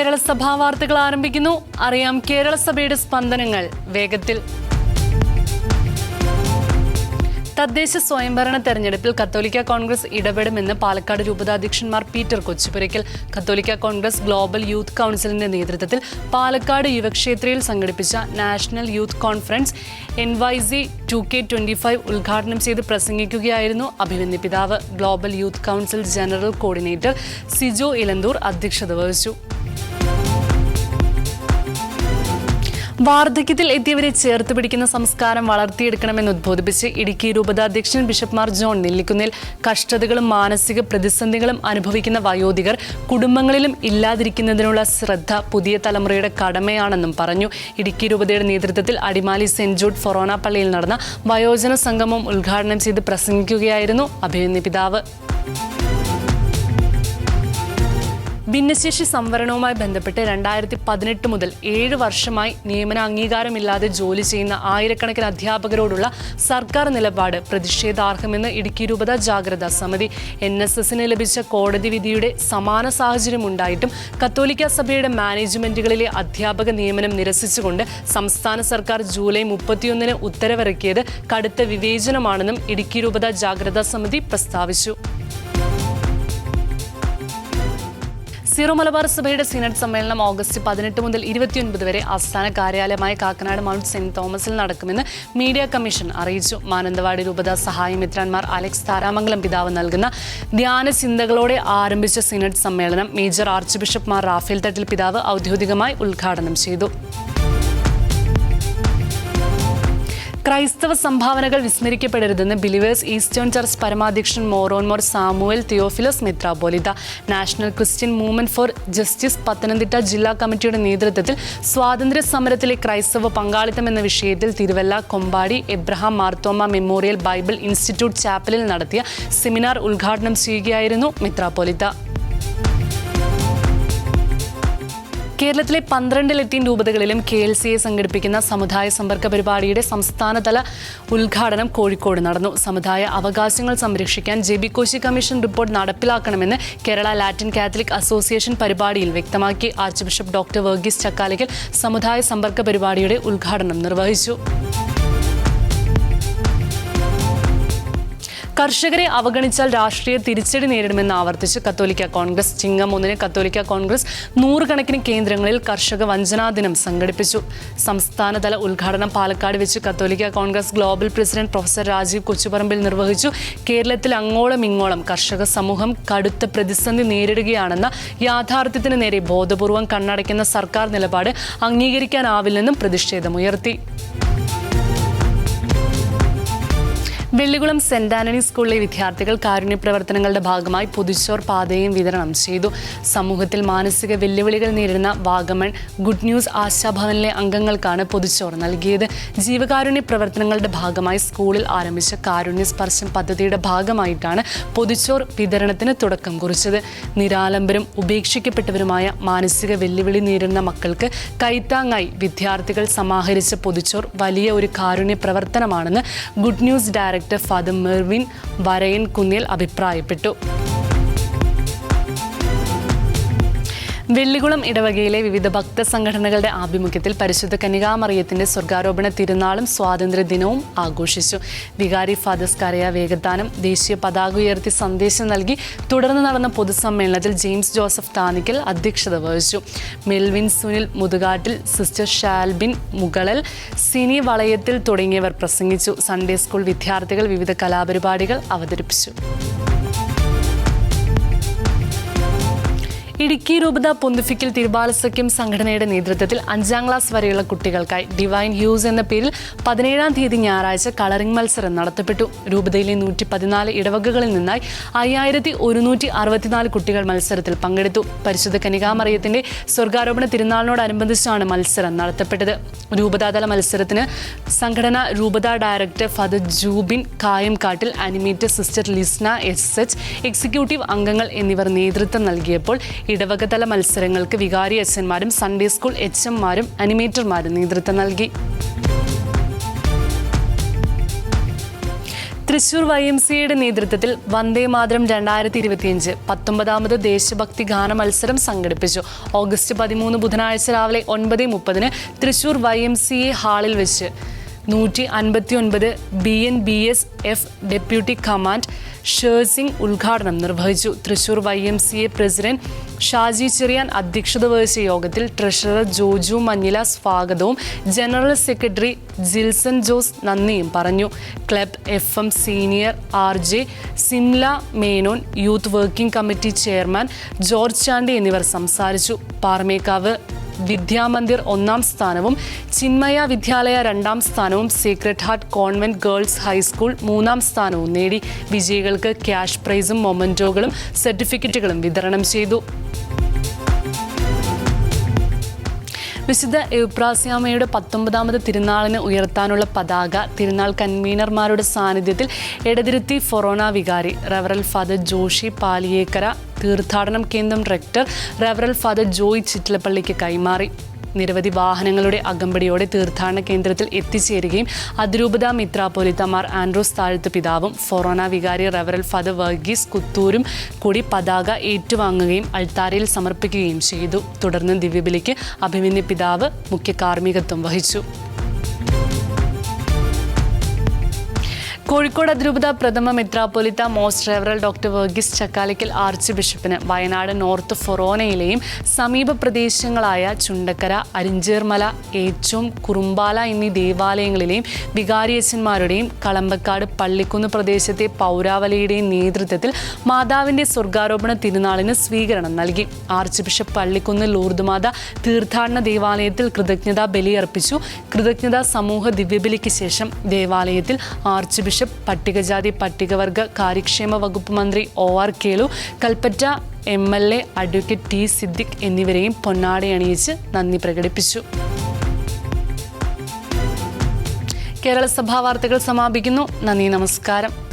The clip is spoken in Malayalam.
കേരള സഭാ വാർത്തകൾ ആരംഭിക്കുന്നു. അറിയാം കേരള സഭയുടെ സ്പന്ദനങ്ങൾ വേഗത്തിൽ. തദ്ദേശ സ്വയംഭരണ തെരഞ്ഞെടുപ്പിൽ കത്തോലിക്ക കോൺഗ്രസ് ഇടപെടുമെന്ന് Palakkad രൂപതാധ്യക്ഷന്മാർ Peter Kochupurackal. Catholic Congress global youth കൗൺസിലിന്റെ നേതൃത്വത്തിൽ പാലക്കാട് യുവക്ഷേത്രയിൽ സംഘടിപ്പിച്ച national youth conference N Y C two K twenty five ഉദ്ഘാടനം ചെയ്ത് പ്രസംഗിക്കുകയായിരുന്നു അഭിമന്യ പിതാവ്. Global youth council general coordinator Sijo Elanthoor അധ്യക്ഷത വഹിച്ചു. വാർദ്ധക്യത്തിൽ എത്തിയവരെ ചേർത്ത് പിടിക്കുന്ന സംസ്കാരം വളർത്തിയെടുക്കണമെന്ന് ഉദ്ബോധിപ്പിച്ച് ഇടുക്കി രൂപതാധ്യക്ഷൻ ബിഷപ്പ്മാർ ജോൺ നെല്ലിക്കുന്നിൽ കഷ്ടതകളും മാനസിക പ്രതിസന്ധികളും അനുഭവിക്കുന്ന വയോധികർ കുടുംബങ്ങളിലും ഇല്ലാതിരിക്കുന്നതിനുള്ള ശ്രദ്ധ പുതിയ തലമുറയുടെ കടമയാണെന്നും പറഞ്ഞു. ഇടുക്കി രൂപതയുടെ നേതൃത്വത്തിൽ അടിമാലി സെന്റ് ജൂഡ് ഫൊറോന പള്ളിയിൽ നടന്ന വയോജന സംഗമം ഉദ്ഘാടനം ചെയ്ത് പ്രസംഗിക്കുകയായിരുന്നു അഭിനന്ദ പിതാവ്. ഭിന്നശേഷി സംവരണവുമായി ബന്ധപ്പെട്ട് രണ്ടായിരത്തി പതിനെട്ട് മുതൽ ഏഴ് വർഷമായി നിയമന അംഗീകാരമില്ലാതെ ജോലി ചെയ്യുന്ന ആയിരക്കണക്കിന് അധ്യാപകരോടുള്ള സർക്കാർ നിലപാട് പ്രതിഷേധാർഹമെന്ന് ഇടുക്കി രൂപത ജാഗ്രതാ സമിതി. എൻ എസ് എസിന് ലഭിച്ച കോടതി വിധിയുടെ സമാന സാഹചര്യം ഉണ്ടായിട്ടും കത്തോലിക്ക സഭയുടെ മാനേജ്മെന്റുകളിലെ അധ്യാപക നിയമനം നിരസിച്ചുകൊണ്ട് സംസ്ഥാന സർക്കാർ ജൂലൈ മുപ്പത്തിയൊന്നിന് ഉത്തരവിറക്കിയത് കടുത്ത വിവേചനമാണെന്നും ഇടുക്കി രൂപത ജാഗ്രതാ സമിതി പ്രസ്താവിച്ചു. സീറോ മലബാർ സഭയുടെ സിനഡ് സമ്മേളനം ഓഗസ്റ്റ് പതിനെട്ട് മുതൽ ഇരുപത്തിയൊൻപത് വരെ ആസ്ഥാന കാര്യാലയമായ കാക്കനാട് മൗണ്ട് സെന്റ് തോമസിൽ നടക്കുമെന്ന് മീഡിയ കമ്മീഷൻ അറിയിച്ചു. മാനന്തവാടി രൂപത സഹായമിത്രാൻമാർ അലക്സ് താരാമംഗലം പിതാവ് നൽകുന്ന ധ്യാന ചിന്തകളോടെ ആരംഭിച്ച സിനഡ് സമ്മേളനം major archbishop Mar Raphael Thattil പിതാവ് ഔദ്യോഗികമായി ഉദ്ഘാടനം ചെയ്തു. ക്രൈസ്തവ സംഭാവനകൾ വിസ്മരിക്കപ്പെടരുതെന്ന് ബിലീവേഴ്സ് ഈസ്റ്റേൺ ചർച്ച് പരമാധ്യക്ഷൻ മോറോൻമോർ Samuel Theophilos മിത്രാപോലിത national christian movement for justice Pathanamthitta ജില്ലാ കമ്മിറ്റിയുടെ നേതൃത്വത്തിൽ സ്വാതന്ത്ര്യ സമരത്തിലെ ക്രൈസ്തവ പങ്കാളിത്തം എന്ന വിഷയത്തിൽ Thiruvalla Kompady Abraham Marthoma memorial bible institute ചാപ്പലിൽ നടത്തിയ സെമിനാർ ഉദ്ഘാടനം ചെയ്യുകയായിരുന്നു മെത്രാപോലിത്ത കേരളത്തിലെ പന്ത്രണ്ട് ലത്തീൻ രൂപതകളിലും കെ എൽ സി എ സംഘടിപ്പിക്കുന്ന സമുദായ സമ്പർക്ക പരിപാടിയുടെ സംസ്ഥാനതല ഉദ്ഘാടനം കോഴിക്കോട് നടന്നു. സമുദായ അവകാശങ്ങൾ സംരക്ഷിക്കാൻ J B Koshy commission report നടപ്പിലാക്കണമെന്ന് Kerala Latin Catholic association പരിപാടിയിൽ വ്യക്തമാക്കി. Arch bishop doctor Varghese Chakkalakkal സമുദായ സമ്പർക്ക പരിപാടിയുടെ ഉദ്ഘാടനം നിർവഹിച്ചു. കർഷകരെ അവഗണിച്ചാൽ രാഷ്ട്രീയ തിരിച്ചടി നേരിടുമെന്ന് ആവർത്തിച്ച് കത്തോലിക്ക കോൺഗ്രസ് ചിങ്ങം ഒന്നിന് കത്തോലിക്ക കോൺഗ്രസ് നൂറുകണക്കിന് കേന്ദ്രങ്ങളിൽ കർഷക വഞ്ചനാ ദിനം സംഘടിപ്പിച്ചു. സംസ്ഥാനതല ഉദ്ഘാടനം പാലക്കാട് വെച്ച് കത്തോലിക്ക congress global president professor Rajeev Kochuparambil നിർവഹിച്ചു. കേരളത്തിൽ അങ്ങോളം ഇങ്ങോളം കർഷക സമൂഹം കടുത്ത പ്രതിസന്ധി നേരിടുകയാണെന്ന യാഥാർത്ഥ്യത്തിന് നേരെ ബോധപൂർവം കണ്ണടയ്ക്കുന്ന സർക്കാർ നിലപാട് അംഗീകരിക്കാനാവില്ലെന്നും പ്രതിഷേധമുയർത്തി. വെള്ളികുളം സെന്റ് ആന്റണി സ്കൂളിലെ വിദ്യാർത്ഥികൾ കാരുണ്യ പ്രവർത്തനങ്ങളുടെ ഭാഗമായി പൊതിച്ചോർ പാതയും വിതരണം ചെയ്തു. സമൂഹത്തിൽ മാനസിക വെല്ലുവിളികൾ നേരിടുന്ന വാഗമൺ ഗുഡ് ന്യൂസ് ആശാഭവനിലെ അംഗങ്ങൾക്കാണ് പൊതിച്ചോർ നൽകിയത്. ജീവകാരുണ്യ പ്രവർത്തനങ്ങളുടെ ഭാഗമായി സ്കൂളിൽ ആരംഭിച്ച കാരുണ്യ സ്പർശം പദ്ധതിയുടെ ഭാഗമായിട്ടാണ് പൊതിച്ചോർ വിതരണത്തിന് തുടക്കം കുറിച്ചത്. നിരാലംബരും ഉപേക്ഷിക്കപ്പെട്ടവരുമായ മാനസിക വെല്ലുവിളി നേരിടുന്ന മക്കൾക്ക് കൈത്താങ്ങായി വിദ്യാർത്ഥികൾ സമാഹരിച്ച പൊതിച്ചോർ വലിയ ഒരു കാരുണ്യ പ്രവർത്തനമാണെന്ന് good news director father Mervin Varayankunnil അഭിപ്രായപ്പെട്ടു. വെള്ളികുളം ഇടവകയിലെ വിവിധ ഭക്ത സംഘടനകളുടെ ആഭിമുഖ്യത്തിൽ പരിശുദ്ധ കനികാമറിയത്തിന്റെ സ്വർഗാരോപണ തിരുനാളും സ്വാതന്ത്ര്യ ദിനവും ആഘോഷിച്ചു. വികാരി ഫാദേഴ്സ് കരയ വേഗത്താനം ദേശീയ പതാക ഉയർത്തി സന്ദേശം നൽകി തുടർന്ന് നടന്ന പൊതുസമ്മേളനത്തിൽ ജെയിംസ് ജോസഫ് താനിക്കൽ അധ്യക്ഷത വഹിച്ചു. മെൽവിൻ സുനിൽ മുതുകാട്ടിൽ സിസ്റ്റർ ഷാൽബിൻ മുകളൽ സിനി വളയത്തിൽ തുടങ്ങിയവർ പ്രസംഗിച്ചു. സൺഡേ സ്കൂൾ വിദ്യാർത്ഥികൾ വിവിധ കലാപരിപാടികൾ അവതരിപ്പിച്ചു. ഇടുക്കി രൂപത പൊന്തുഫിക്കൽ തിരുബാലസഖ്യം സംഘടനയുടെ നേതൃത്വത്തിൽ അഞ്ചാം ക്ലാസ് വരെയുള്ള കുട്ടികൾക്കായി ഡിവൈൻ ഹ്യൂസ് എന്ന പേരിൽ പതിനേഴാം തീയതി ഞായറാഴ്ച കളറിംഗ് മത്സരം നടത്തപ്പെട്ടു. രൂപതയിലെ നൂറ്റി പതിനാല് ഇടവകകളിൽ നിന്നായി അയ്യായിരത്തി ഒരുന്നൂറ്റി അറുപത്തിനാല് കുട്ടികൾ മത്സരത്തിൽ പങ്കെടുത്തു. പരിശുദ്ധ കനികാമറിയത്തിന്റെ സ്വർഗാരോപണ തിരുനാളിനോടനുബന്ധിച്ചാണ് മത്സരം നടത്തപ്പെട്ടത്. രൂപതാതല മത്സരത്തിന് സംഘടന രൂപത director father Jubin Kayamkattil animator sister Lisna S H executive അംഗങ്ങൾ എന്നിവർ നേതൃത്വം നൽകിയപ്പോൾ ഇടവകതല മത്സരങ്ങൾക്ക് വികാരി അച്ഛന്മാരും സൺഡേ സ്കൂൾ എച്ച് എംമാരും അനിമേറ്റർമാരും നേതൃത്വം നൽകി. തൃശൂർ വൈ എം സിയുടെ നേതൃത്വത്തിൽ വന്ദേ മാതരം രണ്ടായിരത്തി ഇരുപത്തിയഞ്ച് പത്തൊമ്പതാമത് ദേശഭക്തി ഗാന മത്സരം സംഘടിപ്പിച്ചു. ഓഗസ്റ്റ് പതിമൂന്ന് ബുധനാഴ്ച രാവിലെ ഒൻപത് മുപ്പതിന് Thrissur Y M C A ഹാളിൽ വെച്ച് നൂറ്റി അൻപത്തി ഒൻപത് B N B S F deputy command Sher Singh ഉദ്ഘാടനം നിർവഹിച്ചു. Thrissur Y M C A president Shaji Cherian അധ്യക്ഷത വഹിച്ച യോഗത്തിൽ ട്രഷറർ ജോജു മഞ്ഞില സ്വാഗതവും ജനറൽ സെക്രട്ടറി ജിൽസൺ ജോസ് നന്ദിയും പറഞ്ഞു. Club F M senior R J Simla Menon youth working committee chairman George Chandy എന്നിവർ സംസാരിച്ചു. പാറമേക്കാവ് വിദ്യാമന്ദിർ ഒന്നാം സ്ഥാനവും ചിന്മയ വിദ്യാലയ രണ്ടാം സ്ഥാനവും secret heart convent girls high school മൂന്നാം സ്ഥാനവും നേടി. വിജയികൾക്ക് ക്യാഷ് പ്രൈസും മൊമന്റോകളും സർട്ടിഫിക്കറ്റുകളും വിതരണം ചെയ്തു. വിശുദ്ധ എബ്രാസ്യാമയുടെ പത്തൊമ്പതാമത് തിരുനാളിന് ഉയർത്താനുള്ള പതാക തിരുനാൾ കൺവീനർമാരുടെ സാന്നിധ്യത്തിൽ എടതിരുത്തി ഫൊറോണ വികാരി റവറൽ ഫാദർ ജോഷി പാലിയേക്കര തീർത്ഥാടനം കേന്ദ്രം റെക്ടർ റവറൽ ഫാദർ ജോയ് ചിറ്റിലപ്പള്ളിക്ക് കൈമാറി. നിരവധി വാഹനങ്ങളുടെ അകമ്പടിയോടെ തീർത്ഥാടന കേന്ദ്രത്തിൽ എത്തിച്ചേരുകയും അതിരൂപത മിത്രാപോലിത്തമാർ ആൻഡ്രോസ് താഴ്ത്ത് പിതാവും ഫൊറോണ വികാരി റവറൽ ഫാദർ വർഗീസ് കുത്തൂരും കൂടി പതാക ഏറ്റുവാങ്ങുകയും അൾത്താരയിൽ സമർപ്പിക്കുകയും ചെയ്തു. തുടർന്ന് ദിവ്യബലിക്ക് അഭിമന്യ പിതാവ് മുഖ്യ കാർമ്മികത്വം വഹിച്ചു. കോഴിക്കോട് അതിരൂപത പ്രഥമ മെത്രാപ്പൊലിത്ത മോസ്റ്റ് ഡ്രൈവറൽ ഡോക്ടർ വർഗീസ് ചക്കാലിക്കൽ ആർച്ച് ബിഷപ്പിന് വയനാട് നോർത്ത് ഫൊറോനയിലെയും സമീപ പ്രദേശങ്ങളായ ചുണ്ടക്കര അരിഞ്ചേർമല ഏച്ചും കുറുമ്പാല എന്നീ ദേവാലയങ്ങളിലെയും വികാരിയച്ഛന്മാരുടെയും കളമ്പക്കാട് പള്ളിക്കുന്ന് പ്രദേശത്തെ പൗരാവലിയുടെയും നേതൃത്വത്തിൽ മാതാവിന്റെ സ്വർഗാരോപണ തിരുനാളിന് സ്വീകരണം നൽകി. ആർച്ച് ബിഷപ്പ് പള്ളിക്കുന്ന് ലൂർദുമാത തീർത്ഥാടന ദേവാലയത്തിൽ കൃതജ്ഞതാ ബലിയർപ്പിച്ചു. കൃതജ്ഞതാ സമൂഹ ദിവ്യബലിക്ക് ശേഷം ദേവാലയത്തിൽ ആർച്ച് ബിഷപ്പ് പട്ടികജാതി പട്ടികവർഗ കാര്യക്ഷേമ വകുപ്പ് മന്ത്രി O R Kelu Kalpetta M L A advocate T Siddique എന്നിവരെയും പൊന്നാടയണിയിച്ച് നന്ദി പ്രകടിപ്പിച്ചു. കേരള സഭാ വാർത്തകൾ സമാപിക്കുന്നു. നന്ദി നമസ്കാരം.